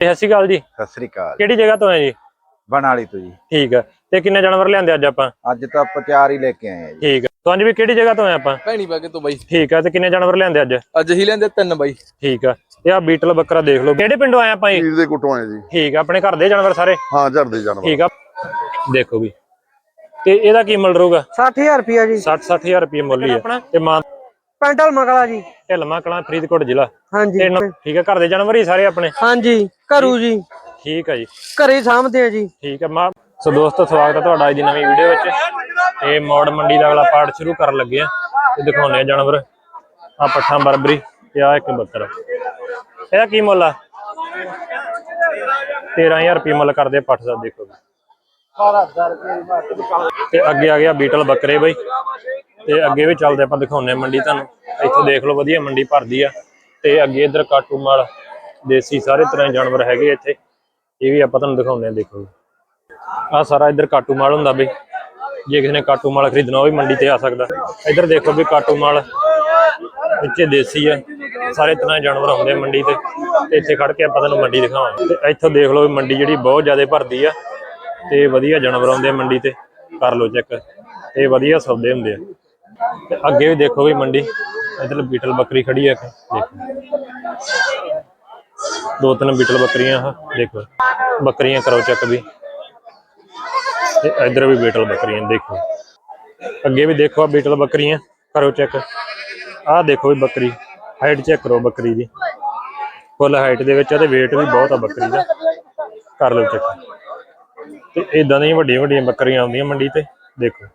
ਸਤਿ ਸ਼੍ਰੀ ਅਕਾਲ ਜੀ। ਸਤਿ ਸ੍ਰੀ ਅਕਾਲ। ਕਿਹੜੀ ਜਗ੍ਹਾ ਤੋਂ ਹੈ ਜੀ? ਬਣ ਵਾਲੀ ਤੋਂ ਜੀ। ਠੀਕ ਹੈ ਤੇ ਕਿੰਨੇ ਜਾਨਵਰ ਲਿਆਂਦੇ ਅੱਜ ਆਪਾਂ? ਅੱਜ ਤਾਂ ਆਪਾਂ ਚਾਰ ਹੀ ਲੈ ਕੇ ਆਏ ਆ ਜੀ। ਠੀਕ ਹੈ ਤੁਹਾਨੂੰ ਵੀ ਕਿਹੜੀ ਜਗ੍ਹਾ ਤੋਂ ਆਏ ਆਪਾਂ? ਭੈਣੀ ਬਾਗੇ ਤੋਂ ਬਾਈ। ਠੀਕ ਹੈ ਤੇ ਕਿੰਨੇ ਜਾਨਵਰ ਲਿਆਂਦੇ ਅੱਜ? ਅੱਜ ਹੀ ਲੈਂਦੇ ਤਿੰਨ ਬਾਈ। ਠੀਕ ਹੈ ਤੇ ਆ ਬੀਟਲ ਬੱਕਰਾ ਦੇਖ ਲਓ। ਕਿਹੜੇ ਪਿੰਡੋਂ ਆਏ ਆਪਾਂ ਜੀ? ਪੀਰ ਦੇ ਕੁੱਟੋਂ ਆਏ ਜੀ। ਠੀਕ ਹੈ ਆਪਣੇ ਘਰ ਦੇ ਜਾਨਵਰ ਸਾਰੇ? ਹਾਂ ਝੜਦੇ ਜਾਨਵਰ। ਠੀਕ ਆ। ਦੇਖੋ ਵੀ। ਤੇ ਇਹਦਾ ਕੀ ਮੁੱਲ ਰਹੂਗਾ? 60000 ਰੁਪਿਆ ਜੀ। 60 60000 ਰੁਪਏ ਮੁੱਲ ਹੀ ਹੈ ਤੇ ਮਾਂ ਪੈਂਟਲ ਮਗਲਾ ਜੀ। ਢਿਲਮਾ ਕਲਾਂ ਫਰੀਦਕੋਟ ਜ਼ਿਲ੍ਹਾ। ਹਾਂਜੀ। ਤੇ ਨ- ਠੀਕ ਹੈ ਘਰ ਦੇ ਜਾਨਵਰ ਹੀ ਸਾਰੇ ਆਪਣੇ? ਹਾਂਜੀ ਘਰੂ ਜੀ। ਠੀਕ ਹੈ ਜੀ। ਘਰੇ ਸਾਂਭਦੇ ਆ ਜੀ। ਠੀਕ ਹੈ ਮਾਂ ਸੋ ਦੋਸਤੋ ਸਵਾਗਤ ਹੈ ਤੁਹਾਡਾ ਅੱਜ ਦੀ ਨਵੀਂ ਵੀਡੀਓ ਵਿੱਚ। ਇਹ ਮੋੜ ਮੰਡੀ ਦਾ ਅਗਲਾ ਪਾਰਟ ਸ਼ੁਰੂ ਕਰਨ ਲੱਗੇ ਆ। ਤੇ ਦਿਖਾਉਂਦੇ ਆ ਜਾਨਵਰ। ਆ ਪੱਠਾ ਬਰਬਰੀ ਤੇ ਆ ਇੱਕ ਬੱਕਰਾ। ਇਹਦਾ ਕੀ ਮੁੱਲ ਆ? 13000 ਰੁਪਏ ਮੁੱਲ ਕਰਦੇ ਆ ਪੱਠ ਦਾ ਦੇਖੋ। ਤੇ ਅੱਗੇ ਆ ਗਿਆ ਬੀਟਲ ਬੱਕਰੇ ਬਈ। ਤੇ ਅੱਗੇ ਵੀ ਚੱਲਦੇ ਆਪਾਂ ਦਿਖਾਉਂਦੇ ਆ ਮੰਡੀ ਤੁਹਾਨੂੰ। ਇੱਥੋਂ ਦੇਖ ਲਓ ਵਧੀਆ ਮੰਡੀ ਭਰਦੀ ਆ। ਤੇ ਅੱਗੇ ਇਧਰ ਕਾਟੂ ਮਾਲ, ਦੇਸੀ ਸਾਰੇ ਤਰ੍ਹਾਂ ਦੇ ਜਾਨਵਰ ਹੈਗੇ ਇੱਥੇ। ਇਹ ਵੀ ਆਪਾਂ ਤੁਹਾਨੂੰ ਦਿਖਾਉਂਦੇ ਆ, ਦੇਖੋ। ਆ ਸਾਰਾ ਇੱਧਰ ਕਾਟੂ ਮਾਲ ਹੁੰਦਾ ਬਈ। ਜੇ ਕਿਸੇ ਨੇ ਕਾਟੂ ਮਾਲ ਖਰੀਦਣਾ ਉਹ ਵੀ ਮੰਡੀ ਤੇ ਆ ਸਕਦਾ। ਇੱਧਰ ਦੇਖੋ ਵੀ ਕਾਟੂ ਮਾਲ ਵਿੱਚੇ ਦੇਸੀ ਆ। ਸਾਰੇ ਤਰ੍ਹਾਂ ਦੇ ਜਾਨਵਰ ਹੁੰਦੇ ਮੰਡੀ ਤੇ ਇੱਥੇ ਖੜ ਕੇ ਆਪਾਂ ਤੁਹਾਨੂੰ ਮੰਡੀ ਦਿਖਾਵਾਂਗੇ। ਤੇ ਇੱਥੋਂ ਦੇਖ ਲਓ ਵੀ ਮੰਡੀ ਜਿਹੜੀ ਬਹੁਤ ਜ਼ਿਆਦਾ ਭਰਦੀ ਆ। ਤੇ ਵਧੀਆ ਜਾਨਵਰ ਆਉਂਦੇ ਆ ਮੰਡੀ ਤੇ, ਕਰ ਲਓ ਚੈੱਕ ਤੇ ਵਧੀਆ ਸੌਦੇ ਹੁੰਦੇ ਆ। ਤੇ ਅੱਗੇ ਵੀ ਦੇਖੋ ਵੀ ਮੰਡੀ, ਇੱਧਰ ਬੀਟਲ ਬੱਕਰੀ ਖੜੀ ਆ ਦੇਖੋ। ਦੋ ਤਿੰਨ ਬੀਟਲ ਬੱਕਰੀਆਂ ਆ, ਦੇਖੋ। ਬੱਕਰੀਆਂ ਕਰੋ ਚੈੱਕ ਵੀ। ਤੇ ਇੱਧਰ ਵੀ ਬੀਟਲ ਬੱਕਰੀਆਂ, ਦੇਖੋ। ਅੱਗੇ ਵੀ ਦੇਖੋ ਆ ਬੀਟਲ ਬੱਕਰੀਆਂ, ਕਰੋ ਚੈੱਕ ਆਹ ਦੇਖੋ ਵੀ ਬੱਕਰੀ ਹਾਈਟ ਚੈੱਕ ਕਰੋ ਬੱਕਰੀ ਦੀ। ਫੁੱਲ ਹਾਈਟ ਦੇ ਵਿੱਚ ਆ ਤੇ weight ਵੀ ਬਹੁਤ ਆ ਬੱਕਰੀ ਦਾ। ਕਰ ਲਓ ਚੈੱਕ ਤੇ ਇਦਾਂ ਦੀਆਂ ਵੱਡੀਆਂ ਵੱਡੀਆਂ ਬੱਕਰੀਆਂ ਆਉਂਦੀਆਂ ਮੰਡੀ ਤੇ, ਦੇਖੋ।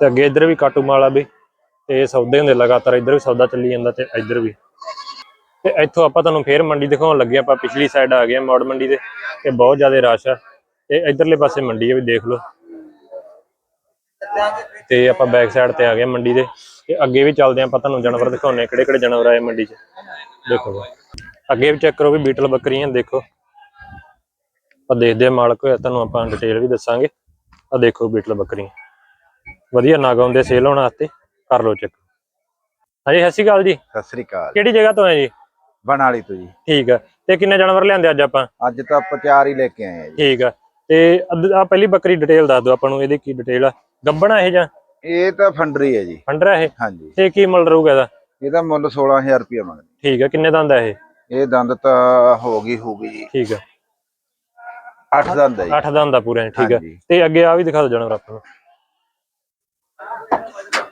ਤੇ ਅੱਗੇ ਇੱਧਰ ਵੀ ਕਾਟੂ ਮਾਲਾ ਵੀ ਤੇ ਸੌਦੇ ਹੁੰਦੇ ਲਗਾਤਾਰ, ਇੱਧਰ ਵੀ ਸੌਦਾ ਚੱਲੀ ਜਾਂਦਾ ਤੇ ਇੱਧਰ ਵੀ। ਤੇ ਇੱਥੋਂ ਆਪਾਂ ਤੁਹਾਨੂੰ ਫੇਰ ਮੰਡੀ ਦਿਖਾਉਣ ਲੱਗੇ ਆਪਾਂ ਪਿਛਲੀ ਸਾਈਡ ਆ ਗਏ ਹਾਂ ਮੰਡੀ ਦੇ ਤੇ ਬਹੁਤ ਜ਼ਿਆਦਾ ਰਸ਼ ਆ। ਤੇ ਇੱਧਰਲੇ ਪਾਸੇ ਮੰਡੀ ਆ ਵੀ ਦੇਖ ਲਓ। ਤੇ ਆਪਾਂ ਬੈਕ ਸਾਈਡ ਤੇ ਆ ਗਏ ਮੰਡੀ ਦੇ, ਤੇ ਅੱਗੇ ਵੀ ਚੱਲਦੇ ਆਪਾਂ ਤੁਹਾਨੂੰ ਜਾਨਵਰ ਦਿਖਾਉਣੇ ਕਿਹੜੇ ਕਿਹੜੇ ਜਾਨਵਰ ਆਏ ਮੰਡੀ 'ਚ। ਦੇਖੋ ਅੱਗੇ ਵੀ ਚੈੱਕ ਕਰੋ ਵੀ ਬੀਟਲ ਬੱਕਰੀਆਂ, ਦੇਖੋ। ਆਪਾਂ ਦੇਖਦੇ ਆ ਮਾਲਕ ਹੋਇਆ ਤੁਹਾਨੂੰ ਆਪਾਂ ਡਿਟੇਲ ਵੀ ਦੱਸਾਂਗੇ। ਆ ਦੇਖੋ ਬੀਟਲ ਬੱਕਰੀਆਂ ਵਧੀਆ ਨਗ ਆਉਂਦੇ ਸੇਲ ਹੋਣ ਵਾਸਤੇ ਕਰ ਲਓ ਚੈੱਕ ਹਾਂਜੀ ਸਤਿ ਸ਼੍ਰੀ ਅਕਾਲ ਜੀ। ਸਤਿ ਸ੍ਰੀ ਅਕਾਲ। ਕਿਹੜੀ ਜਗ੍ਹਾ ਤੋਂ ਹੈ ਜੀ? ਬਣ ਵਾਲੀ ਤੋਂ ਜੀ। ਠੀਕ ਆ। ਤੇ ਕਿੰਨੇ ਜਾਨਵਰ ਲਿਆਂਦੇ ਅੱਜ ਆਪਾਂ? ਅੱਜ ਤਾਂ ਆਪਾਂ ਚਾਰ ਹੀ ਲੈ ਕੇ ਆਏ ਆ ਜੀ। ਠੀਕ ਆ। ਤੇ ਆ ਪਹਿਲੀ ਬੱਕਰੀ ਡਿਟੇਲ ਦੱਸ ਦਿਓ ਆਪਾਂ ਨੂੰ ਇਹਦੀ ਕੀ ਡਿਟੇਲ ਆ? ਗੱਬਣਾ ਇਹ ਜਾਂ? ਇਹ ਤਾਂ ਫੰਡਰੀ ਹੈ ਜੀ। ਫੰਡਰਾ ਇਹ? ਹਾਂਜੀ। ਤੇ ਕੀ ਮੁੱਲ ਰਹੂਗਾ ਇਹਦਾ? ਇਹਦਾ ਮੁੱਲ 16000 ਰੁਪਏ ਮੰਗਦੇ। ਠੀਕ ਆ ਕਿੰਨੇ ਦੰਦ ਆ ਇਹ? ਇਹ ਦੰਦ ਤਾਂ ਹੋ ਗਈ ਹੋ ਗਈ ਜੀ। ਠੀਕ ਆ। 8 ਦੰਦ ਹੈ ਜੀ। 8 ਦੰਦ ਆ ਪੂਰੇ ਠੀਕ ਹਾਂਜੀ। ਤੇ ਅੱਗੇ ਆ ਵੀ ਦਿਖਾ ਦਿਓ ਜਾਨਵਰ ਆਪਾਂ ਨੂੰ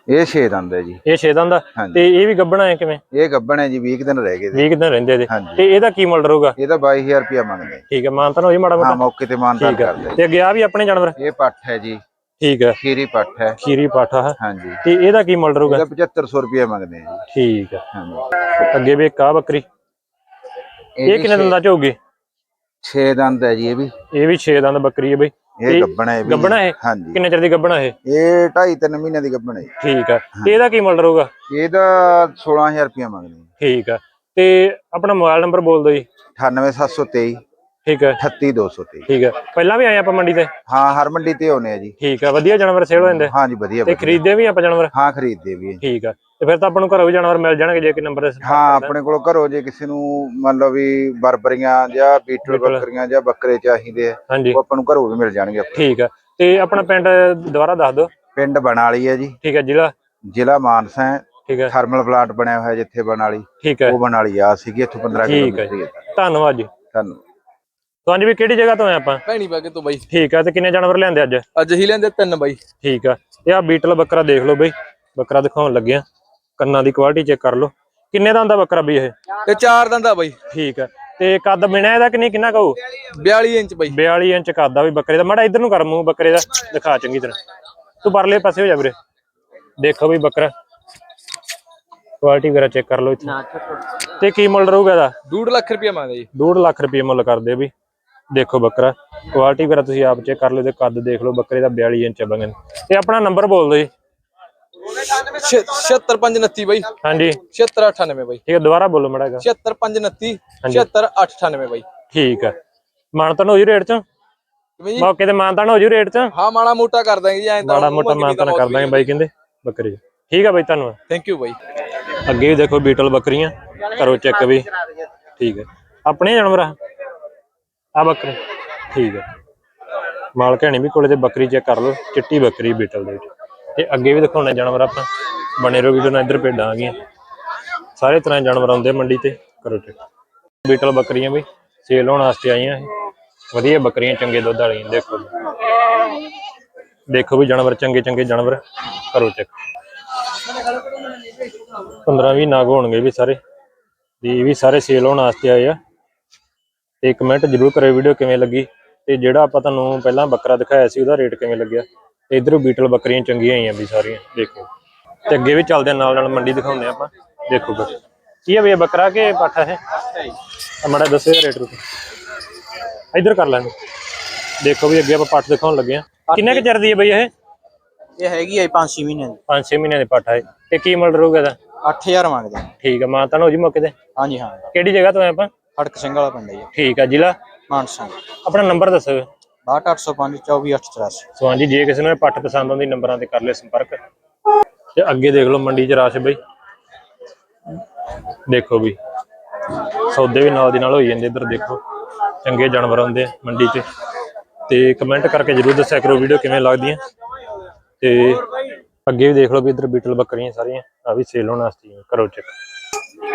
ਇਹ 6 ਦੰਦ ਹੈ ਜੀ। ਇਹ 6 ਦੰਦ ਆ। ਹਾਂਜੀ। ਤੇ ਇਹ ਵੀ ਗੱਬਣਾ ਹੈ ਕਿਵੇਂ? ਇਹ ਗੱਬਣ ਹੈ ਜੀ 20 ਦਿਨ ਰਹਿ ਗਏ 20 ਦਿਨ ਰਹਿੰਦੇ ਇਹਦੇ ਹਾਂਜੀ। ਤੇ ਇਹਦਾ ਕੀ ਮੁੱਲ ਰਹੂਗਾ? ਇਹਦਾ 22000 ਰੁਪਏ ਮੰਗਦੇ ਠੀਕ ਆ ਮਾਨਤਾ ਹੋਈ ਮਾੜਾ ਹਾਂ ਮੋਟਾ ਮੌਕੇ ਤੇ ਮਾਨਤਾਨ ਠੀਕ ਕਰਦੇ ਤੇ ਅੱਗੇ ਆ ਵੀ ਆਪਣੇ ਜਾਨਵਰ? ਇਹ ਪੱਠ ਹੈ ਜੀ। ਠੀਕ ਆ ਖੀਰੀ ਪੱਠ ਹੈ। ਖੀਰੀ ਪਾਠਾ ਹੈ ਹਾਂਜੀ। ਤੇ ਇਹਦਾ ਕੀ ਮੁੱਲ ਰਹੂਗਾ? ਇਹਦਾ 7500 ਰੁਪਏ ਮੰਗਦੇ ਆ ਜੀ। ਠੀਕ ਹਾਂਜੀ। ਅੱਗੇ ਵੀ ਇੱਕ ਆ ਬੱਕਰੀ। ਇਹ ਕਿੰਨੇ ਦੰਦਾਂ ਚ ਹੋਊਗੀ? 6 ਦੰਦ ਹੈ ਜੀ ਇਹ ਵੀ। ਇਹ ਵੀ 6 ਦੰਦ ਬੱਕਰੀ ਹੈ ਬਈ। ਇਹ ਗੱਬਣ ਹੈ। ਗੱਭਣ ਹੈ? ਹਾਂਜੀ। ਕਿੰਨੇ ਚਿਰ ਦੀ ਗੱਬਣਾ ਇਹ? ਇਹ 2.5 3 ਮਹੀਨੇ ਦੀ ਗੱਬਣ ਹੈ। ਠੀਕ ਆ। ਤੇ ਇਹਦਾ ਕੀ ਮੁੱਲ ਰਹੂਗਾ ਇਹਦਾ 16000 ਰੁਪਏ ਮੰਗਦੇ ਠੀਕ ਆ। ਤੇ ਆਪਣਾ ਮੋਬਾਈਲ ਨੰਬਰ ਬੋਲ ਦਿਓ ਜੀ। 98723 ਠੀਕ ਆ। 38223 ਠੀਕ ਆ। ਪਹਿਲਾਂ ਵੀ ਆਏ ਆਪਾਂ ਮੰਡੀ ਤੇ? ਹਾਂ ਹਰ ਮੰਡੀ ਤੇ ਆਉਨੇ ਆ ਜੀ। ਠੀਕ ਆ। ਵਧੀਆ ਜਾਨਵਰ ਸੇਲ ਹੋ ਜਾਂਦੇ? ਹਾਂ ਜੀ ਵਧੀਆ ਤੇ। ਖਰੀਦਦੇ ਵੀ ਆਪਾਂ ਜਾਨਵਰ? ਹਾਂ ਖਰੀਦਦੇ ਵੀ। ਠੀਕ ਆ। ਤੇ ਫਿਰ ਤਾਂ ਆਪਾਂ ਨੂੰ ਘਰੋਂ ਵੀ ਜਾਨਵਰ ਮਿਲ ਜਾਣਗੇ ਜੇ ਕਿ ਨੰਬਰ ਤੇ ਹਾਂ ਆਪਣੇ ਕੋਲ ਘਰੋਂ ਜੇ ਕਿਸੇ ਨੂੰ ਮੰਨ ਲਓ ਵੀ ਬਰਬਰੀਆਂ ਜਾਂ ਬੀਟਲ। ਬੱਕਰੀਆਂ ਜਾਂ ਬੱਕਰੇ ਚਾਹੀਦੇ ਆ ਹਾਂਜੀ। ਉਹ ਆਪਾਂ ਨੂੰ ਘਰੋਂ ਵੀ ਮਿਲ ਜਾਣਗੇ। ਠੀਕ ਆ। ਤੇ ਆਪਣਾ ਪਿੰਡ ਦੁਬਾਰਾ ਦੱਸ ਦਿਓ। ਪਿੰਡ ਬਣਾਲੀ ਹੈ ਜੀ। ਠੀਕ ਆ ਜ਼ਿਲ੍ਹਾ? ਜ਼ਿਲ੍ਹਾ ਮਾਨਸਾ ਹੈ। ਠੀਕ ਆ। ਥਰਮਲ ਪਲਾਂਟ ਬਣਿਆ ਹੋਇਆ ਜਿੱਥੇ ਬਣਾਲੀ ਠੀਕ ਆ। ਉਹ ਬਣਾਲੀ ਆ ਸੀਗੀ ਇੱਥੋਂ 15 ਠੀਕ ਹੈ ਕਿਲੋਮੀਟਰ ਹੀ ਹੈ ਧੰਨਵਾਦ ਜੀ। ਤੁਹਾਨੂੰ ਤੁਹਾਨੂੰ ਵੀ ਕਿਹੜੀ ਜਗ੍ਹਾ ਤੋਂ ਆਏ ਆਪਾਂ? ਭੈਣੀ ਬਾਗੇ ਤੋਂ ਬਾਈ। ਠੀਕ ਆ ਤੇ ਕਿੰਨੇ ਜਾਨਵਰ ਲਿਆਂਦੇ ਅੱਜ? ਅੱਜ ਹੀ ਲੈਂਦੇ ਤਿੰਨ ਬਾਈ। ਠੀਕ ਆ। ਇਹ ਆ ਬੀਟਲ ਬੱਕਰਾ ਦੇਖ ਲਓ ਬਈ। ਬੱਕਰਾ ਦਿਖਾਉਣ ਲੱਗਿਆ। ਕੰਨਾਂ ਦੀ ਕੁਆਲਿਟੀ ਚੈੱਕ ਕਰ ਲਓ। ਕਿੰਨੇ ਦਾ ਹੁੰਦਾ ਬੱਕਰਾ ਵੀ ਇਹ? ਤੇ ਚਾਰ ਦੰਦਾ ਬਾਈ। ਠੀਕ ਆ। ਤੇ ਕੱਦ ਬਿਨਾ ਇਹਦਾ ਕਿ ਨਹੀਂ ਕਿੰਨਾ ਕਹੂ 42 ਇੰਚ ਬਾਈ। 42 ਇੰਚ ਕੱਦ ਆ ਵੀ ਬੱਕਰੇ ਦਾ। ਮਾੜਾ ਇਧਰ ਨੂੰ ਕਰ ਮੂੰਹ ਬੱਕਰੇ ਦਾ ਦਿਖਾ ਚੰਗੀ ਤਰ੍ਹਾਂ। ਤੂੰ ਪਰਲੇ ਪਾਸੇ ਹੋ ਜਾ ਵੀਰੇ। ਦੇਖੋ ਵੀ ਬੱਕਰਾ। ਕੁਆਲਿਟੀ ਵਗੈਰਾ ਚੈੱਕ ਕਰ ਲਓ ਇੱਥੇ। ਤੇ ਕੀ ਮੁੱਲ ਰਹੂਗਾ ਇਹਦਾ? 2 ਲੱਖ ਰੁਪਏ ਮੰਗਦੇ ਜੀ। 2.5 ਲੱਖ ਰੁਪਏ ਮੁੱਲ ਕਰਦੇ ਵੀ ਦੇਖੋ ਬੱਕਰਾ। ਕੁਆਲਿਟੀ ਵਗੈਰਾ ਤੁਸੀਂ ਆਪ ਚੈੱਕ ਕਰ ਲਓ ਤੇ ਕੱਦ ਦੇਖ ਲਓ। ਬੱਕਰੇ ਦਾ 42 ਇੰਚ ਬੰਗਨ। ਤੇ ਆਪਣਾ ਨੰਬਰ ਬੋਲ ਦਿਓ ਜੀ। 76529 ਬਾਈ। ਹਾਂਜੀ। 7698 ਬਾਈ। ਠੀਕ ਹੈ ਦੁਬਾਰਾ ਬੋਲੋ ਮੜਾ ਹੈਗਾ 76529 76898 ਬਾਈ। ਠੀਕ ਆ ਮਾਨਤਨ ਹੋ ਜੂ ਰੇਟ ਚ। ਮੌਕੇ ਤੇ ਮਾਨਤਨ ਹੋ ਜੂ ਰੇਟ ਚ। ਹਾਂ ਮਾੜਾ ਮੋਟਾ ਕਰ ਦਾਂਗੇ ਜੀ ਐਂ ਤਾਂ ਮਾੜਾ ਮੋਟਾ ਮਾਨਤਨ ਕਰ ਦਾਂਗੇ ਬਾਈ ਕਹਿੰਦੇ ਬੱਕਰੇ। ਠੀਕ ਆ ਬਾਈ ਧੰਨਵਾਦ। ਥੈਂਕ ਯੂ ਬਾਈ। ਅੱਗੇ ਵੀ ਦੇਖੋ ਬੀਟਲ ਬੱਕਰੀਆਂ ਕਰੋ ਚੈੱਕ ਵੀ। ਠੀਕ ਹੈ। ਆਪਣੇ ਜਾਨਵਰ ਆ? ਆਹ ਬੱਕਰੀ। ਠੀਕ ਹੈ। ਮਾਲ ਕਹਿਣੀ ਵੀ ਕੋਲੇ ਤੇ ਬੱਕਰੀ ਚੈੱਕ ਕਰ ਲਓ ਚਿੱਟੀ ਬੱਕਰੀ ਬੀਟਲ ਦੇ ਵਿੱਚ। ਤੇ ਅੱਗੇ ਵੀ ਦਿਖਾਉਣੇ ਜਾਨਵਰ ਆਪਾਂ। ਬਣੇ ਰਹੋ ਵੀਡੀਓ ਨਾਲ, ਇੱਧਰ ਭੇਡਾਂ ਆ ਗਈਆਂ। ਸਾਰੇ ਤਰ੍ਹਾਂ ਦੇ ਜਾਨਵਰ ਆਉਂਦੇ ਮੰਡੀ ਤੇ। ਕਰੋ ਚੈੱਕ ਬੀਟਲ ਬੱਕਰੀਆਂ ਵੀ ਸੇਲ ਹੋਣ ਵਾਸਤੇ ਆਈਆਂ ਇਹ। ਵਧੀਆ ਬੱਕਰੀਆਂ, ਚੰਗੇ ਦੁੱਧ ਵਾਲੀਆਂ, ਦੇਖੋ। ਦੇਖੋ ਵੀ ਜਾਨਵਰ, ਚੰਗੇ ਚੰਗੇ ਜਾਨਵਰ। ਕਰੋ ਚੈੱਕ 15 20 ਨਾਗ ਹੋਣਗੇ ਵੀ ਸਾਰੇ। ਤੇ ਇਹ ਵੀ ਸਾਰੇ ਸੇਲ ਹੋਣ ਵਾਸਤੇ ਆਏ ਆ। ਤੇ ਕਮੈਂਟ ਜਰੂਰ ਕਰਿਓ ਵੀਡੀਓ ਕਿਵੇਂ ਲੱਗੀ। ਤੇ ਜਿਹੜਾ ਆਪਾਂ ਤੁਹਾਨੂੰ ਪਹਿਲਾਂ ਬੱਕਰਾ ਦਿਖਾਇਆ ਸੀ, ਉਹਦਾ ਰੇਟ ਕਿਵੇਂ ਲੱਗਿਆ? ਤੇ ਇਧਰੋਂ ਬੀਟਲ ਬੱਕਰੀਆਂ ਚੰਗੀਆਂ ਆਈਆਂ ਵੀ ਸਾਰੀਆਂ ਦੇਖੋ। ਤੇ ਅੱਗੇ ਵੀ ਚੱਲਦੇ ਆ ਨਾਲ ਨਾਲ ਮੰਡੀ ਦਿਖਾਉਂਦੇ ਆ ਆਪਾਂ। ਦੇਖੋ ਬਸ। ਕੀ ਆ ਵੀ ਬੱਕਰਾ ਕਿ ਪਾਠਾ ਹੈ ਮੜਾ ਦੱਸਿਓ ਰੇਟ ਰੂਟ। ਇਧਰ ਕਰ ਲੈਂਦੇ ਦੇਖੋ ਵੀ ਅੱਗੇ ਆਪਾਂ ਪੱਠ ਦਿਖਾਉਣ ਲੱਗੇ ਆ। ਕਿੰਨੇ ਕੁ ਚਿਰ ਦੀ ਹੈ ਬਈ ਇਹ? ਇਹ ਹੈਗੀ ਹੈ 5-6 ਮਹੀਨੇ ਦੀ। 5-6 ਮਹੀਨਿਆਂ ਦੇ ਪੱਠਾ ਹੈ ਤੇ ਕੀ ਮੁੱਲ ਰਹੂਗਾ ਇਹਦਾ? 8000 ਮੰਗਦੇ ਆ। ਠੀਕ ਆ ਮਾਂ ਤਾਂ ਹੋ ਜੀ ਮੌਕੇ ਤੇ? ਹਾਂਜੀ ਹਾਂ। ਕਿਹੜੀ ਜਗ੍ਹਾ ਤੋਂ ਆਏ ਆਪਾਂ? ਫੜਕ ਸਿੰਘ ਵਾਲਾ ਪਿੰਡ ਹੈ ਠੀਕ ਆ ਜ਼ਿਲ੍ਹਾ? ਮਾਨਸਾ। ਆਪਣਾ ਨੰਬਰ ਦੱਸੋ। 62805 24884 ਸੋ ਹਾਂਜੀ, ਜੇ ਕਿਸੇ ਨੂੰ ਇਹ ਪੱਠ ਪਸੰਦ ਆਉਂਦੀ, ਨੰਬਰਾਂ ਤੇ ਕਰ ਲਿਓ ਸੰਪਰਕ। ਤੇ ਅੱਗੇ ਦੇਖ ਲਓ ਮੰਡੀ 'ਚ ਰਸ਼ ਬਈ। ਦੇਖੋ ਵੀ, ਸੌਦੇ ਵੀ ਨਾਲ ਦੀ ਨਾਲ ਹੋਈ ਜਾਂਦੇ ਇੱਧਰ, ਦੇਖੋ। ਚੰਗੇ ਜਾਨਵਰ ਆਉਂਦੇ ਮੰਡੀ 'ਚ। ਤੇ ਕਮੈਂਟ ਕਰਕੇ ਜਰੂਰ ਦੱਸਿਆ ਕਰੋ ਵੀਡੀਓ ਕਿਵੇਂ ਲੱਗਦੀਆਂ ਤੇ ਅੱਗੇ ਵੀ ਦੇਖ ਲਓ ਵੀ ਇੱਧਰ ਬੀਟਲ ਬੱਕਰੀਆਂ ਸਾਰੀਆਂ ਆ ਵੀ ਸੇਲ ਹੋਣ ਵਾਸਤੇ ਕਰੋ ਚੈੱਕ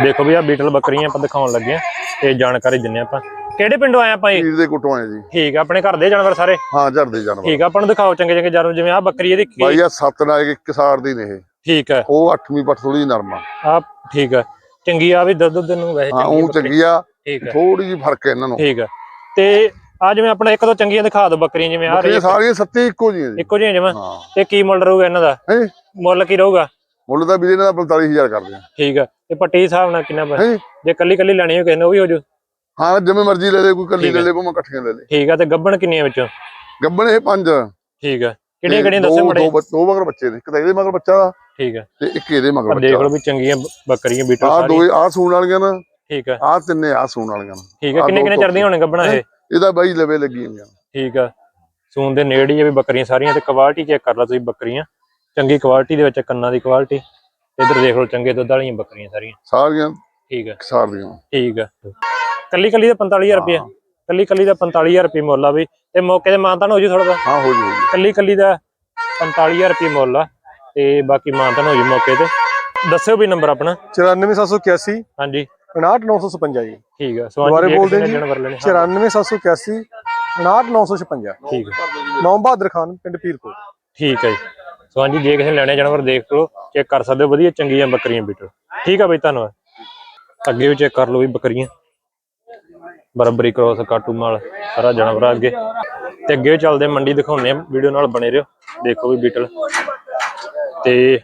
ਦੇਖੋ ਵੀ ਆ ਬੀਟਲ ਬੱਕਰੀਆਂ ਆਪਾਂ ਦਿਖਾਉਣ ਲੱਗੇ ਆ ਤੇ ਜਾਣਕਾਰੀ ਦਿੰਨੇ ਆਪਾਂ। ਕਿਹੜੇ ਪਿੰਡੋਂ ਆਏ ਆਪਾਂ ਜੀ ਪੀਰ ਦੇ ਕੁੱਟੋਂ ਆਏ ਜੀ। ਠੀਕ ਆ ਆਪਣੇ ਘਰ ਦੇ ਜਾਨਵਰ ਸਾਰੇ? ਹਾਂ ਝੜਦੇ ਜਾਨਵਰ। ਠੀਕ ਆ ਆਪਾਂ ਨੂੰ ਦਿਖਾਓ ਚੰਗੇ ਚੰਗੇ ਜਾਨਵਰ ਜਿਵੇਂ ਆ ਬੱਕਰੀ ਇਹਦੀ ਕੀ- ਬਾਈ ਆ ਸੱਤ ਨਾਲ ਇੱਕ ਸਾਰ ਦੀ ਨੇ ਇਹ। ਠੀਕ ਹੈ ਉਹ ਅੱਠਵੀਂ ਪੱਟ ਥੋੜੀ ਨਰਮ ਆ। ਆ ਠੀਕ ਹੈ ਚੰਗੀ ਆ ਵੀ ਦੁੱਧ ਦੁੱਧ ਨੂੰ ਵੈਸੇ ਹਾਂ ਉਹ। ਚੰਗੀ ਆ। ਥੋੜੀ ਜਿਹੀ ਫ਼ਰਕ ਹੈ ਇਹਨਾਂ ਨੂੰ। ਠੀਕ ਹੈ ਤੇ ਆ ਜਿਵੇਂ ਆਪਣਾ ਇੱਕ ਦੋ ਚੰਗੀਆਂ ਦਿਖਾ ਦਿਓ ਬੱਕਰੀਆਂ ਜਿਵੇਂ ਆ ਰਹੀ ਸਾਰੀਆਂ ਸੱਤੇ ਇੱਕੋ ਜਿਹੀਆਂ ਜੀ। ਇੱਕੋ ਜਿਹੀਆਂ ਜਿਵੇਂ? ਤੇ ਕੀ ਮੁੱਲ ਰਹੂਗਾ ਇਹਨਾਂ ਦਾ? ਹੈ? ਮੁੱਲ ਕੀ ਰਹੂਗਾ? ਮੁੱਲ ਤਾਂ ਵੀਰੇ ਇਹਨਾਂ ਦਾ 45000 ਕਰਦੇ ਆ। ਠੀਕ ਹੈ ਤੇ ਪੱਟੀ ਦੇ ਹਿਸਾਬ ਨਾਲ ਕਿੰਨਾ ਪੈ ਹੈ? ਜੇ ਕੱਲੀ ਕੱਲੀ ਲੈਣੀ ਹੋ ਕਿਸੇ ਨੇ ਉਹ ਵੀ ਹੋ ਜੂ। ਹਾਂ ਜਿਵੇਂ ਮਰਜ਼ੀ ਲੈ ਲੈ ਕੋਈ ਕੱਲੀ ਲੈ। ਲੈ ਕੋਈ ਇਕੱਠੀਆਂ ਲੈ ਲੈ ਠੀਕ ਹੈ ਤੇ ਗੱਬਣ ਕਿੰਨੀਆਂ ਵਿੱਚੋਂ? ਗੱਬਣ ਇਹ ਪੰਜ। ਠੀਕ ਹੈ ਕਿਹੜੀਆਂ ਕਿਹੜੀਆਂ ਦੱਸੋ ਦੋ- ਮੜੇ ਦੋ ਬੱਚ- ਦੋ ਮਗਰ ਬੱਚੇ ਨੇ ਇੱਕ ਤਾਂ ਇਹਦੇ ਮਗਰ ਬੱਚਾ ਦਾ ਠੀਕ ਹੈ ਤੇ ਇੱਕ ਇਹਦੇ ਮਗਰ ਆ ਦੇਖ ਬੱਚਾ ਲਓ ਵੀ ਚੰਗੀਆਂ ਬੱਕਰੀਆਂ ਬੀਟਲ ਆ ਦੋ ਆ ਸੂਣ ਵਾਲੀਆਂ ਨਾ। ਠੀਕ ਹੈ ਆ ਤਿੰਨੇ ਆ ਸੂਣ ਵਾਲੀਆਂ ਨਾ। ਠੀਕ ਆਹ ਕਿੰਨੇ ਦੋ ਕਿੰਨੇ ਚੜਦੀਆਂ ਹੋਣੇ ਗੱਬਣਾ ਇਹ? ਇਹਦਾ ਬਾਈ ਲਵੇ ਲੱਗੀ ਹੋਈਆਂ। ਠੀਕ ਆ। ਸੂਨ ਦੇ ਨੇੜੇ ਹੀ ਆ ਵੀ ਬੱਕਰੀਆਂ ਸਾਰੀਆਂ ਤੇ ਕੁਆਲਿਟੀ ਚੈੱਕ ਕਰ ਲਓ ਤੁਸੀਂ ਬੱਕਰੀਆਂ। ਚੰਗੀ ਕੁਆਲਿਟੀ ਦੇ ਵਿੱਚ ਕੰਨਾਂ ਦੀ ਕੁਆਲਿਟੀ ਇੱਧਰ ਦੇਖ ਲਓ ਚੰਗੇ ਦੁੱਧ ਵਾਲੀਆਂ ਬੱਕਰੀਆਂ ਸਾਰੀਆਂ। ਸਾਰੀਆਂ? ਠੀਕ ਆ। ਸਾਰ ਦੀਆਂ ਠੀਕ ਆ। ਕੱਲੀ ਕੱਲੀ ਦਾ 45000 ਰੁਪਏ। ਕੱਲੀ ਕੱਲੀ ਦਾ 45000 ਰੁਪਏ ਮੁੱਲ ਆ ਵੀ ਤੇ ਮੌਕੇ ਤੇ ਮਾਨਤਾਨ ਹੋ ਜੂ ਥੋੜਾ ਹਾਂ ਹੋ ਜੂ ਕੱਲੀ ਕੱਲੀ ਦਾ 45000 ਰੁਪਏ ਮੁੱਲ ਆ। ਤੇ ਬਾਕੀ ਮਾਨਤਾਨ ਹੋ ਜੂ ਮੌਕੇ ਤੇ। ਦੱਸਿਓ ਵੀ ਨੰਬਰ ਆਪਣਾ। 94781 ਹਾਂਜੀ। 59956 ਜੀ। ਠੀਕ ਆ। ਦੁਬਾਰੇ ਅੱਜ ਬੋਲ ਦਿਓ ਜੀ। ਜੀ ਜਾਨਵਰ ਲੈਣੇ ਹਾਂ, 94781 59956 ਠੀਕ ਆ। ਨੌਂ ਬਹਾਦਰ ਖਾਨ ਪਿੰਡ ਪੀਰਕੋਟ ਠੀਕ ਹੈ ਜੀ। ਸੋ ਹਾਂਜੀ, ਜੇ ਕਿਸੇ ਨੇ ਲੈਣੇ ਜਾਨਵਰ ਦੇਖ ਲਓ ਚੈੱਕ ਕਰ ਸਕਦੇ ਹੋ। ਵਧੀਆ ਚੰਗੀਆਂ ਬੱਕਰੀਆਂ ਬੀਟਲ। ਠੀਕ ਆ ਬਈ, ਧੰਨਵਾਦ। ਅੱਗੇ ਵੀ ਚੈੱਕ ਕਰ ਲਓ ਵੀ ਬੱਕਰੀਆਂ। ਬਰਾਬਰੀ ਕ੍ਰੋਸ ਕਾਟੂ ਮਾਲ, ਸਾਰਾ ਜਾਨਵਰ ਆ ਅੱਗੇ। ਤੇ ਅੱਗੇ ਵੀ ਚੱਲਦੇ ਮੰਡੀ ਦਿਖਾਉਂਦੇ ਆ ਵੀਡੀਓ ਨਾਲ ਬਣੇ ਰਹੋ। ਦੇਖੋ ਵੀ ਬੀਟਲ। ਤੇ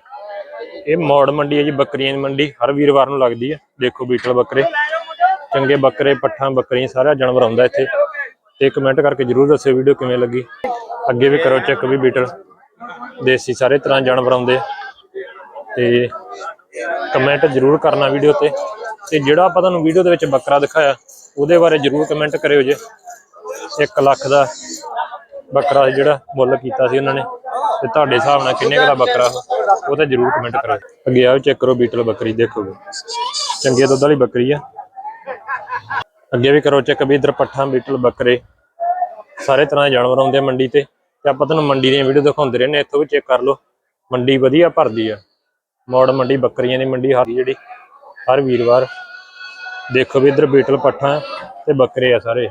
ਇਹ ਮੋੜ ਮੰਡੀ ਹੈ ਜੀ, ਬੱਕਰੀਆਂ ਦੀ ਮੰਡੀ। ਹਰ ਵੀਰਵਾਰ ਨੂੰ ਲੱਗਦੀ ਹੈ। ਦੇਖੋ ਬੀਟਲ ਬੱਕਰੇ। ਚੰਗੇ ਬੱਕਰੇ, ਪੱਠਾਂ, ਬੱਕਰੀਆਂ, ਸਾਰਾ ਜਾਨਵਰ ਆਉਂਦਾ ਇੱਥੇ। ਤੇ ਕਮੈਂਟ ਕਰਕੇ ਜਰੂਰ ਦੱਸਿਓ ਵੀਡੀਓ ਕਿਵੇਂ ਲੱਗੀ। ਅੱਗੇ ਵੀ ਕਰੋ ਚੈੱਕ ਵੀ ਬੀਟਲ। ਦੇਸੀ ਸਾਰੇ ਤਰ੍ਹਾਂ ਜਾਨਵਰ ਆਉਂਦੇ ਤੇ ਕਮੈਂਟ ਜਰੂਰ ਕਰਨਾ ਵੀਡੀਓ ਤੇ। ਤੇ ਜਿਹੜਾ ਆਪਾਂ ਤੁਹਾਨੂੰ ਵੀਡੀਓ ਦੇ ਵਿੱਚ ਬੱਕਰਾ ਦਿਖਾਇਆ, ਉਹਦੇ ਬਾਰੇ ਜਰੂਰ ਕਮੈਂਟ ਕਰਿਓ ਜੇ। 1 ਲੱਖ ਦਾ ਬੱਕਰਾ ਸੀ ਜਿਹੜਾ ਮੁੱਲ ਕੀਤਾ ਸੀ ਉਹਨਾਂ ਨੇ। ਤੇ ਤੁਹਾਡੇ ਹਿਸਾਬ ਨਾਲ ਕਿੰਨੇ ਕੁ ਦਾ ਬੱਕਰਾ ਉਹ? ਤਾਂ ਜਰੂਰ ਕਮੈਂਟ ਕਰਿਓ। ਅੱਗੇ ਆਓ ਚੈੱਕ ਕਰੋ ਬੀਟਲ ਬੱਕਰੀ, ਦੇਖੋ ਚੰਗੇ ਦੁੱਧ ਵਾਲੀ ਬੱਕਰੀ ਆ। ਅੱਗੇ ਵੀ ਕਰੋ ਚੈੱਕ ਵੀ, ਇਧਰ ਪੱਠਾ ਬੀਟਲ ਬੱਕਰੇ। ਸਾਰੇ ਤਰ੍ਹਾਂ ਦੇ ਜਾਨਵਰ ਆਉਂਦੇ ਆ ਮੰਡੀ ਤੇ। ਤੇ ਆਪਾਂ ਤੁਹਾਨੂੰ ਮੰਡੀ ਦੀਆਂ ਵੀਡੀਓ ਦਿਖਾਉਂਦੇ ਰਹਿੰਦੇ ਹਾਂ, ਇੱਥੋਂ ਵੀ ਚੈੱਕ ਕਰ ਲਓ। ਮੰਡੀ ਵਧੀਆ ਭਰਦੀ ਆ। ਮੋੜ ਮੰਡੀ ਬੱਕਰੀਆਂ ਦੀ ਮੰਡੀ ਹਰ ਜਿਹੜੀ ਹਰ ਵੀਰਵਾਰ। ਦੇਖੋ ਵੀ ਇੱਧਰ ਬੀਟਲ ਪੱਠਾਂ ਤੇ ਬੱਕਰੇ ਆ ਸਾਰੇ।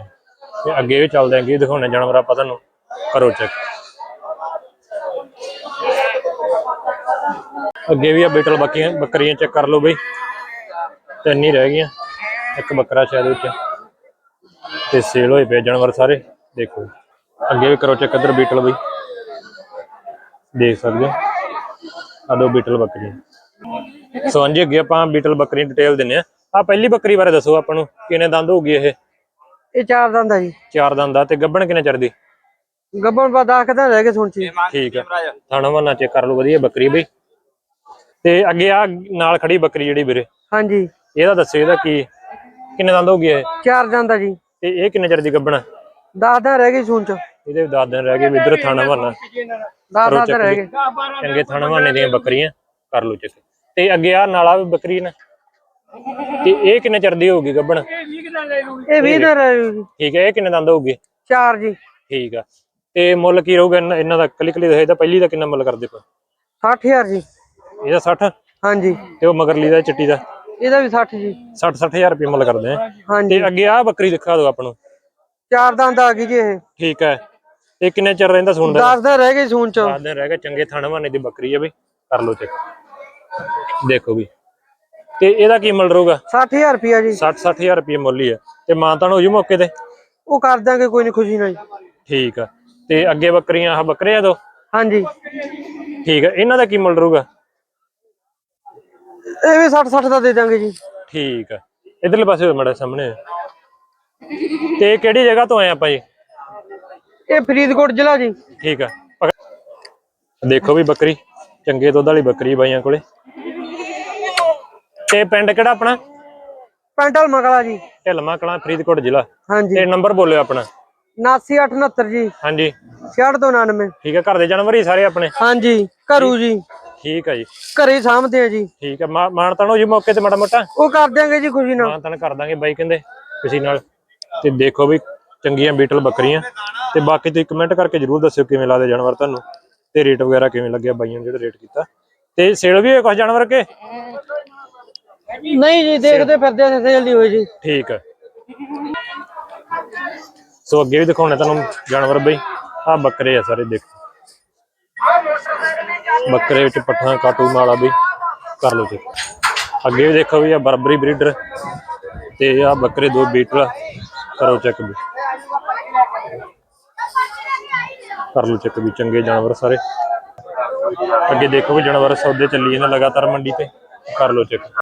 ਤੇ ਅੱਗੇ ਵੀ ਚੱਲਦੇ ਅੱਗੇ ਦਿਖਾਉਣੇ ਜਾਨਵਰ ਆਪਾਂ ਤੁਹਾਨੂੰ ਕਰੋ ਚੈੱਕ ਅੱਗੇ ਵੀ ਆ ਬੀਟਲ ਬੱਕੀਆਂ ਬੱਕਰੀਆਂ ਚੈੱਕ ਕਰ ਲਓ ਬਈ। ਤਿੰਨ ਹੀ ਰਹਿ ਗਈਆਂ। ਇੱਕ ਬੱਕਰਾ ਸ਼ਾਇਦ ਵਿੱਚ। ਤੇ ਸੇਲ ਹੋਏ ਪਏ ਜਾਨਵਰ ਸਾਰੇ। ਦੇਖੋ। ਅੱਗੇ ਵੀ ਕਰੋ ਚੈੱਕ ਇੱਧਰ ਬੀਟਲ ਬਈ। ਦੇਖ ਸਕਦੇ ਹੋ। ਆ ਦੋ ਬੀਟਲ ਬੱਕਰੀ ਸੋ ਹਾਂਜੀ ਅੱਗੇ ਆਪਾਂ ਬੀਟਲ ਬੱਕਰੀ ਡਿਟੇਲ ਦਿੰਨੇ ਆ ਆ ਪਹਿਲੀ ਬੱਕਰੀ ਬਾਰੇ ਦੱਸੋ ਆਪਾਂ ਨੂੰ ਕਿੰਨੇ ਦੰਦ ਹੋਊਗੀ ਇਹ? ਇਹ ਚਾਰ ਦੰਦ ਆ ਜੀ। ਚਾਰ ਦੰਦ ਆ ਤੇ ਗੱਭਣ ਕਿੰਨੇ ਚੜਦੀ ਗੱਬਣ ਬਾ ਦਸ ਕਦਾਂ ਰਹਿ ਗਏ ਸੁਣ ਚ ਠੀਕ ਆ। ਥਾਣਾ ਵਾਨਾ ਚੈੱਕ ਕਰ ਲਓ ਵਧੀਆ ਬੱਕਰੀ ਬਈ। ਤੇ ਅੱਗੇ ਆ ਨਾਲ ਖੜੀ ਬੱਕਰੀ ਜਿਹੜੀ ਵੀਰੇ। ਹਾਂਜੀ। ਇਹਦਾ ਦੱਸਿਓ ਇਹਦਾ ਕੀ? ਕਿੰਨੇ ਦੰਦ ਹੋਊਗੀ ਇਹ? ਚਾਰ ਦੰਦ ਆ ਜੀ। ਤੇ ਇਹ ਕਿੰਨੇ ਚਿਰ ਦੀ ਗੱਭਣ ਦਸ ਦਿਨ ਰਹਿ ਗਏ ਸੁਣ ਚ। ਇਹਦੇ ਵੀ ਦਸ ਦਿਨ ਰਹਿ ਗਏ ਵੀ ਇੱਧਰ ਥਾਣਾ ਵਾਨਾ ਦਸ ਰਹਿ ਗਏ। ਚੰਗੇ ਥਾਣਾ ਵਾਨੇ ਦੀਆਂ ਬੱਕਰੀਆਂ ਕਰ ਲਓ ਚੈੱਕ ਤੇ ਅੱਗੇ ਆ ਨਾਲਾ ਵੀ ਬੱਕਰੀ ਨਾ। ਤੇ ਇਹ ਕਿੰਨੇ ਚਿਰ ਦੀ ਹੋਊਗੀ ਗੱਭਣ ਇਹ 20 ਦਾ ਰਹਿ ਜੀ ਠੀਕ ਹੈ ਇਹ ਕਿੰਨੇ ਦੰਦ ਹੋਊਗੇ? ਚਾਰ ਜੀ। ਠੀਕ ਆ। ਤੇ ਮੁੱਲ ਕੀ ਰਹੂਗਾ ਇਹਨਾਂ ਇਹਨਾਂ ਦਾ? ਕਲੀ ਕਲੀ ਦਾ ਪਹਿਲੀ ਦਾ ਕਿੰਨਾ ਮੁੱਲ ਕਰਦੇ ਪਏ? 60000 ਜੀ। ਇਹਦਾ 60 ਹਾਂਜੀ। ਤੇ ਉਹ ਮਗਰਲੀ ਦਾ ਚਿੱਟੀ ਦਾ? ਇਹਦਾ ਵੀ 60 ਜੀ। 60 60000 ਰੁਪਏ ਮੁੱਲ ਕਰਦੇ ਆ। ਹਾਂਜੀ। ਤੇ ਅੱਗੇ ਆ ਬੱਕਰੀ ਦਿਖਾ ਦਿਓ ਆਪਾਂ ਨੂੰ। ਚਾਰ ਦੰਦ ਆ ਗਈ ਜੀ ਇਹ। ਠੀਕ ਹੈ। ਇਹ ਕਿੰਨੇ ਚਿਰ ਰਹਿੰਦਾ ਸੁਣਦਾ 10 ਦਿਨ ਰਹਿ ਗਏ ਸੂਣ ਚ। ਦਸ ਦਿਨ ਰਹਿ ਗਏ ਚੰਗੇ ਥਣ ਦੀ ਬੱਕਰੀ ਆ ਬਈ ਕਰ ਲਓ ਚੈੱਕ। ਦੇਖੋ ਵੀ ਤੇ ਇਹਦਾ ਕੀ ਮੁੱਲ ਰਹੂਗਾ? 60000 ਰੁਪਿਆ ਜੀ। 60 60000 ਰੁਪਏ ਮੁੱਲ ਹੀ ਆ। ਤੇ ਮਾਨਤਾਨ ਹੋ ਜੂ ਮੌਕੇ ਤੇ? ਉਹ ਕਰ ਦਾਂਗੇ ਕੋਈ ਨਹੀਂ ਖੁਸ਼ੀ ਨਾਲ ਜੀ। ਠੀਕ ਆ। ਤੇ ਅੱਗੇ ਬੱਕਰੀਆਂ ਆਹ ਬੱਕਰੇ ਆ ਦੋ? ਹਾਂਜੀ। ਠੀਕ ਆ। ਇਹਨਾਂ ਦਾ ਕੀ ਮੁੱਲ ਰਹੂਗਾ? ਇਹ ਵੀ 60 60 ਦਾ ਦੇ ਦਾਂਗੇ ਜੀ। ਠੀਕ ਆ। ਇਧਰਲੇ ਪਾਸੇ ਮੜਾ ਸਾਹਮਣੇ। ਤੇ ਕਿਹੜੀ ਜਗ੍ਹਾ ਤੋਂ ਆਏ ਆਪਾਂ ਜੀ? ਇਹ ਫਰੀਦਕੋਟ ਜ਼ਿਲ੍ਹਾ ਜੀ। ਠੀਕ ਆ। ਦੇਖੋ ਵੀ ਬੱਕਰੀ ਚੰਗੇ ਦੁੱਧ ਵਾਲੀ ਬੱਕਰੀ ਬਾਈਆਂ ਕੋਲੇ। ਤੇ ਪਿੰਡ ਕਿਹੜਾ ਆਪਣਾ? ਪੈਂਟਲ ਮਗਲਾ ਜੀ। ਢਿਲਮਾ ਕਲਾਂ ਫਰੀਦਕੋਟ ਜ਼ਿਲ੍ਹਾ। ਹਾਂਜੀ। ਤੇ ਨੰਬਰ ਬੋਲਿਓ ਆਪਣਾ। 7969 ਜੀ। ਹਾਂਜੀ। 6299 ਠੀਕ ਆ ਘਰ ਦੇ ਜਾਨਵਰ ਹੀ ਸਾਰੇ ਆਪਣੇ? ਹਾਂਜੀ ਘਰੂ ਜੀ। ਠੀਕ ਆ ਜੀ। ਘਰੇ ਸਾਂਭਦੇ ਆ ਜੀ। ਠੀਕ ਆ ਮਾਨਤਾਨ ਹੋ ਜੀ ਮੌਕੇ ਤੇ ਮਾੜਾ ਮੋਟਾ? ਉਹ ਕਰ ਦਿਆਂਗੇ ਜੀ ਖੁਸ਼ੀ ਨਾਲ। ਮਾਨਤਾਨ ਕਰ ਦਾਂਗੇ ਬਾਈ ਕਹਿੰਦੇ ਕਿਸੇ ਨਾਲ। ਤੇ ਦੇਖੋ ਵੀ ਚੰਗੀਆਂ ਬੀਟਲ ਬੱਕਰੀਆਂ। ਤੇ ਬਾਕੀ ਤੁਸੀਂ ਕਮੈਂਟ ਕਰਕੇ ਜਰੂਰ ਦੱਸਿਓ ਕਿਵੇਂ ਲੱਗਦੇ ਜਾਨਵਰ ਤੁਹਾਨੂੰ ਤੇ ਰੇਟ ਵਗੈਰਾ ਕਿਵੇਂ ਲੱਗਿਆ ਬਾਈਆਂ ਨੇ ਜਿਹੜਾ ਰੇਟ ਕੀਤਾ। ਤੇ ਸੇਲ ਵੀ ਹੋਏ ਕੁਝ ਜਾਨਵਰ ਕੇ ਨਹੀਂ ਜੀ ਦੇਖਦੇ ਫਿਰਦੇ ਆ ਸੇਲ ਨਹੀਂ ਹੋਈ ਜੀ। ਠੀਕ ਹੈ ਸੋ ਅੱਗੇ ਵੀ ਦਿਖਾਉਣੇ ਤੁਹਾਨੂੰ ਜਾਨਵਰ ਬਈ। ਆ ਬੱਕਰੇ ਆ ਸਾਰੇ ਦੇਖੋ। ਬੱਕਰੇ ਵਿੱਚ ਪੱਠਾ ਕਾਟੂ ਮਾਲਾ ਵੀ ਕਰ ਲਓ ਜੀ ਅੱਗੇ ਵੀ ਦੇਖੋ ਵੀ ਆ ਬਰਬਰੀ ਬਰੀਡਰ ਤੇ ਆ ਬੱਕਰੇ ਦੋ ਬੀਟਲ ਕਰੋ ਚੈੱਕ ਵੀ। ਕਰ ਲਓ ਚੈੱਕ ਵੀ ਚੰਗੇ ਜਾਨਵਰ ਸਾਰੇ। ਅੱਗੇ ਦੇਖੋ ਵੀ ਜਾਨਵਰ ਸੌਦੇ ਚੱਲੀ ਜਾਂਦੇ ਲਗਾਤਾਰ ਮੰਡੀ ਤੇ। ਕਰ ਲਓ ਚੈੱਕ।